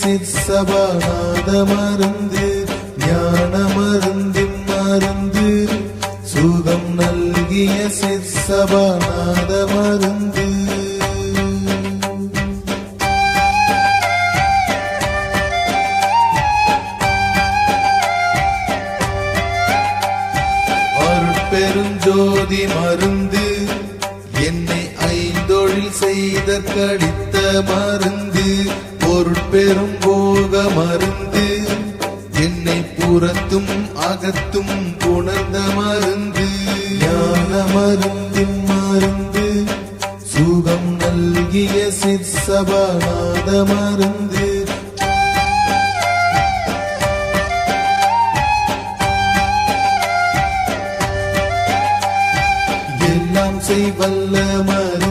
சிற்சபாநாத மருந்து ஞான மருந்தின் மருந்து. சுகம் நல்கிய சிற்சபாநாத மருந்து பெருஞ்சோதி மருந்து என்னை ஐந்தொழில் செய்த கடித்த மருந்து பொருட்பெரும் போக மருந்து. என்னை புறத்தும் அகத்தும் புணர்ந்த மருந்து. ஞான மருந்தின் மருந்து சுகம் நல்கிய சிற்சபாநாத மருந்து. எல்லாம் செய்வல்ல மருந்து